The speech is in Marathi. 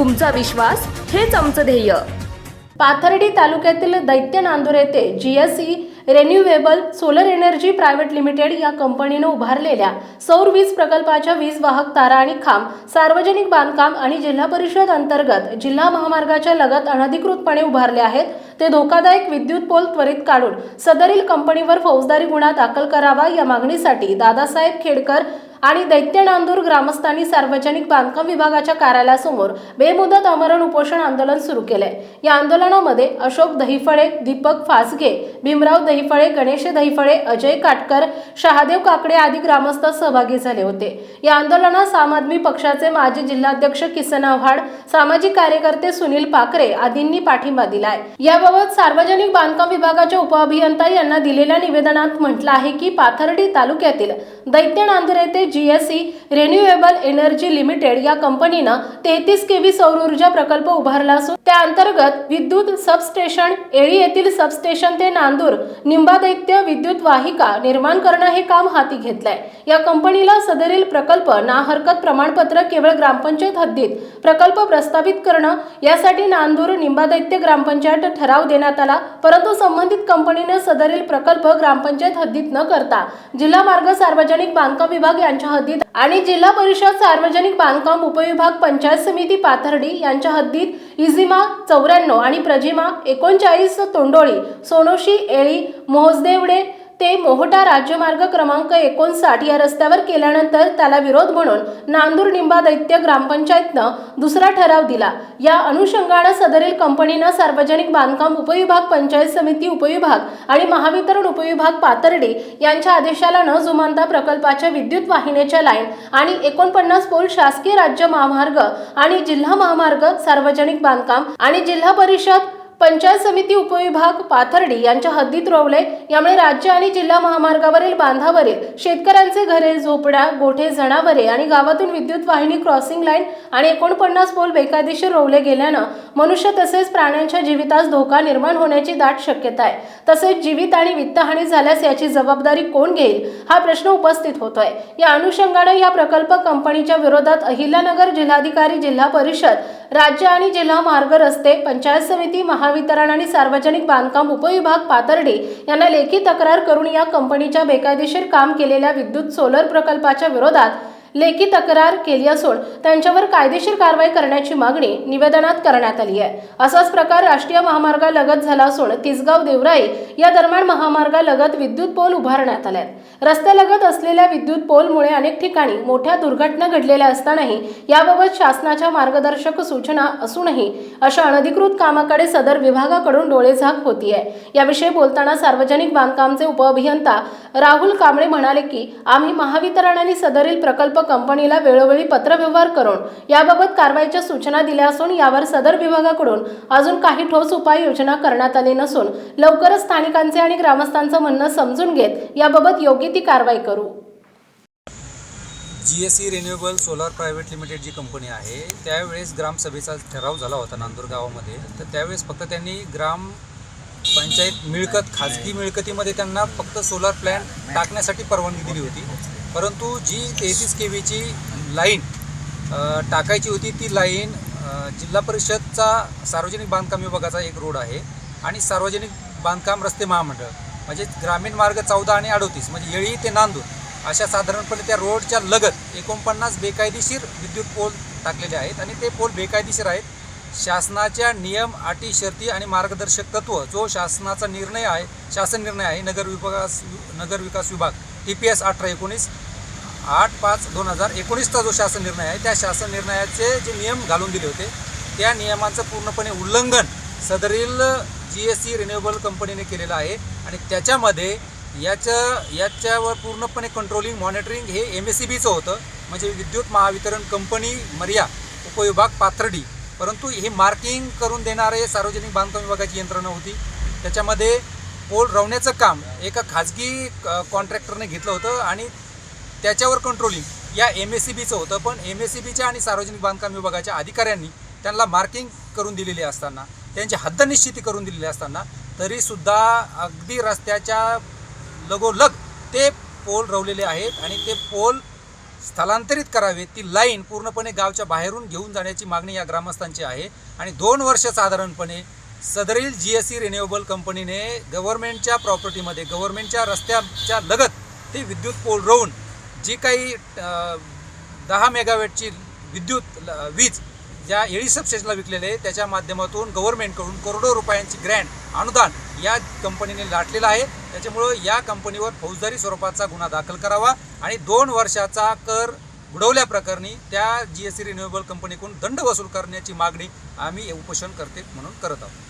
तुमचा विश्वास हेच आमचं ध्येय. पाथर्डी तालुक्यातील दैत्य नांदूर येथे GSE renewable solar energy private limited या कंपनीनं उभारलेल्या सौर वीज प्रकल्पाच्या वीज वाहक तारा आणि खांब सार्वजनिक बांधकाम आणि जिल्हा परिषद अंतर्गत जिल्हा महामार्गाच्या लगत अनधिकृतपणे उभारले आहेत. ते धोकादायक विद्युत पोल त्वरित काढून सदरील कंपनीवर फौजदारी गुन्हा दाखल करावा या मागणीसाठी दादासाहेब खेडकर आणि दैत्य नांदूर ग्रामस्थांनी सार्वजनिक बांधकाम विभागाच्या कार्यालयासमोर बेमुदत आमरण उपोषण आंदोलन सुरू केलंय. या आंदोलनामध्ये अशोक दहिफळे दीपक फासगे भीमराव दहिफळे गणेश दहिफळे अजय काटकर शहादेव काकडे आदी ग्रामस्थ सहभागी झाले होते. या आंदोलनात आम आदमी पक्षाचे माजी जिल्हाध्यक्ष किसन आव्हाड सामाजिक कार्यकर्ते सुनील पाकरे आदींनी पाठिंबा दिलाय. याबाबत सार्वजनिक बांधकाम विभागाच्या उपअभियंता यांना दिलेल्या निवेदनात म्हटलं आहे की पाथर्डी तालुक्यातील दैत्य नांदूर येथे जीएससी रिन्युएबल एनर्जी लिमिटेड या कंपनीनं तेहतीस केव्ही सौर ऊर्जा प्रकल्प उभारला असून त्या अंतर्गत विद्युत सबस्टेशन एळी येथील सबस्टेशन ते नांदूर निंबादैत्य विद्युत वाहिका निर्माण करणं हे काम हाती घेतलंय. या कंपनीला सदरील प्रकल्प ना हरकत प्रमाणपत्र केवळ ग्रामपंचायत हद्दीत प्रकल्प प्रस्तावित करणं यासाठी नांदूर निंबादैत्य ग्रामपंचायत ठराव देण्यात आला. परंतु संबंधित कंपनीने सदरील प्रकल्प ग्रामपंचायत हद्दीत न करता जिल्हा मार्ग सार्वजनिक बांधकाम विभाग यांच्या हद्दीत आणि जिल्हा परिषद सार्वजनिक बांधकाम उपविभाग पंचायत समिती पाथर्डी यांच्या हद्दीत इझिमा चौऱ्याण्णव आणि प्रजिमा एकोणचाळीस तोंडोळी सोनोशी एळी मोहजदेवडे ते मोहटा राज्यमार्ग क्रमांक एकोणसाठ या रस्त्यावर केल्यानंतर त्याला विरोध म्हणून नांदूर निंबा दैत्य ग्रामपंचायतनं दुसरा ठराव दिला. या अनुषंगानं सदरील कंपनीनं सार्वजनिक बांधकाम उपविभाग पंचायत समिती उपविभाग आणि महावितरण उपविभाग पातर्डी यांच्या आदेशाला न जुमानता प्रकल्पाच्या विद्युत वाहिनीच्या लाईन आणि एकोणपन्नास पोल शासकीय राज्य महामार्ग आणि जिल्हा महामार्ग सार्वजनिक बांधकाम आणि जिल्हा परिषद पंचायत समिती उपविभाग पाथर्डी यांच्या हद्दीत रोवले. यामुळे राज्य आणि जिल्हा महामार्गावरील बांधावरील शेतकऱ्यांचे घरे झोपड्या गोठे जनावरे आणि गावातून विद्युत वाहिनी क्रॉसिंग लाईन आणि एकोणपन्नास पोल बेकायदेशीर रोवले गेल्यानं मनुष्य तसेच प्राण्यांच्या जीवितास धोका निर्माण होण्याची दाट शक्यता आहे. तसेच जीवित आणि वित्तहानी झाल्यास याची जबाबदारी कोण घेईल हा प्रश्न उपस्थित होतोय. या अनुषंगाने या प्रकल्प कंपनीच्या विरोधात अहिल्यानगर जिल्हाधिकारी जिल्हा परिषद राज्य आणि जिल्हा मार्ग रस्ते पंचायत समिती महावितरण आणि सार्वजनिक बांधकाम उपविभाग पातर्डी यांना लेखी तक्रार करून या कंपनीच्या बेकायदेशीर काम केलेल्या विद्युत सोलर प्रकल्पाच्या विरोधात लेखी तक्रार केली असून त्यांच्यावर कायदेशीर कारवाई करण्याची मागणी निवेदनात करण्यात आली आहे. असाच प्रकार राष्ट्रीय महामार्गालगत झाला असून तिसगाव देवराई या दरम्यान महामार्गालगत विद्युत पोल उभारण्यात आले रस्त्यालगत असलेल्या विद्युत पोलमुळे अनेक ठिकाणी मोठ्या दुर्घटना घडलेल्या असतानाही याबाबत शासनाच्या मार्गदर्शक सूचना असूनही अशा अनधिकृत कामाकडे सदर विभागाकडून डोळेझाक होतीये. याविषयी बोलताना सार्वजनिक बांधकामचे उपअभियंता राहुल कांबळे म्हणाले की आम्ही महावितरण आणि सदरील प्रकल्प कंपनीला वेळोवेळी पत्रव्यवहार करून याबाबत कारवाईच्या सूचना दिल्या असून यावर सदर विभागाकडून अजून काही ठोस उपाययोजना करण्यात आली नसून लवकरच स्थानिकांचे आणि ग्रामस्थांचं म्हणणं समजून घेत याबाबत योग्य ती कारवाई करू. G S C renewable solar private limited जी कंपनी आहे त्यावेळेस ग्रामसभेचा ठराव झाला होता नांदूर गावामध्ये. तर त्यावेळेस फक्त त्यांनी ग्राम पंचायत मिळकत खाजगी मिळकतीमध्ये त्यांना फक्त सोलार प्लॅन्ट टाकण्यासाठी परवानगी दिली होती. परंतु जी तेहतीस के व्हीची लाईन टाकायची होती ती लाईन जिल्हा परिषदचा सार्वजनिक बांधकाम विभागाचा एक रोड आहे आणि सार्वजनिक बांधकाम रस्ते महामंडळ म्हणजे ग्रामीण मार्ग चौदा आणि अडोतीस म्हणजे येळी ते नांदूर अशा साधारणपणे त्या रोडच्या लगत एकोणपन्नास बेकायदेशीर विद्युत पोल टाकलेले आहेत आणि ते पोल बेकायदेशीर आहेत. शासनाच्या नियम अटी शर्ती आणि मार्गदर्शक तत्व जो शासनाचा निर्णय आहे शासन निर्णय आहे नगर विभागास नगर विकास विभाग टी पी एस अठरा एकोणीस आठ पाच दोन हजार एकोणीसचा जो शासन निर्णय आहे त्या शासन निर्णयाचे जे नियम घालून दिले होते त्या नियमांचं पूर्णपणे उल्लंघन सदरील जी एस सी रिन्युएबल कंपनीने केलेलं आहे. आणि त्याच्यामध्ये याचं याच्यावर पूर्णपणे कंट्रोलिंग मॉनिटरिंग हे एम एस सी बीचं होतं. म्हणजे विद्युत महावितरण कंपनी मर्या उपविभाग पाथर्डी. परंतु हे मार्किंग करून देणारे सार्वजनिक बांधकाम विभागाची यंत्रणा होती. त्याच्यामध्ये पोल रवण्याचं काम एका खाजगी कॉन्ट्रॅक्टरने घेतलं होतं. आणि त्याच्यावर कंट्रोलिंग या एम एस सी बीचं होतं पण एम एस सी बीच्या आणि सार्वजनिक बांधकाम विभागाच्या अधिकाऱ्यांनी त्यांना मार्किंग करून दिलेली असताना त्यांची हद्दनिश्चिती करून दिलेली असताना तरीसुद्धा अगदी रस्त्याच्या लगोलग ते पोल रवलेले आहेत आणि ते पोल स्थलांतरित करावे ती लाईन पूर्णपणे गावच्या बाहेरून घेऊन जाण्याची मागणी या ग्रामस्थांची आहे. आणि दोन वर्ष साधारणपणे सदरील जी एस सी रिन्युएबल कंपनीने गव्हर्मेंटच्या प्रॉपर्टीमध्ये गव्हर्मेंटच्या रस्त्याच्या लगत ते विद्युत पोल रोवून जी काही दहा मेगावॅटची विद्युत ल- वीज ज्या एडी सबस्टेशनला विकलेले आहे त्याच्या माध्यमातून गव्हर्नमेंटकडून करोडो रुपयांची ग्रँट अनुदान या कंपनीने लाटलेलं आहे. त्याच्यामुळं या कंपनीवर फौजदारी स्वरूपाचा गुन्हा दाखल करावा आणि दोन वर्षाचा कर बुडवल्याप्रकरणी त्या जी एस सी रिन्युएबल कंपनीकडून दंड वसूल करण्याची मागणी आम्ही उपोषण करते म्हणून करत आहोत.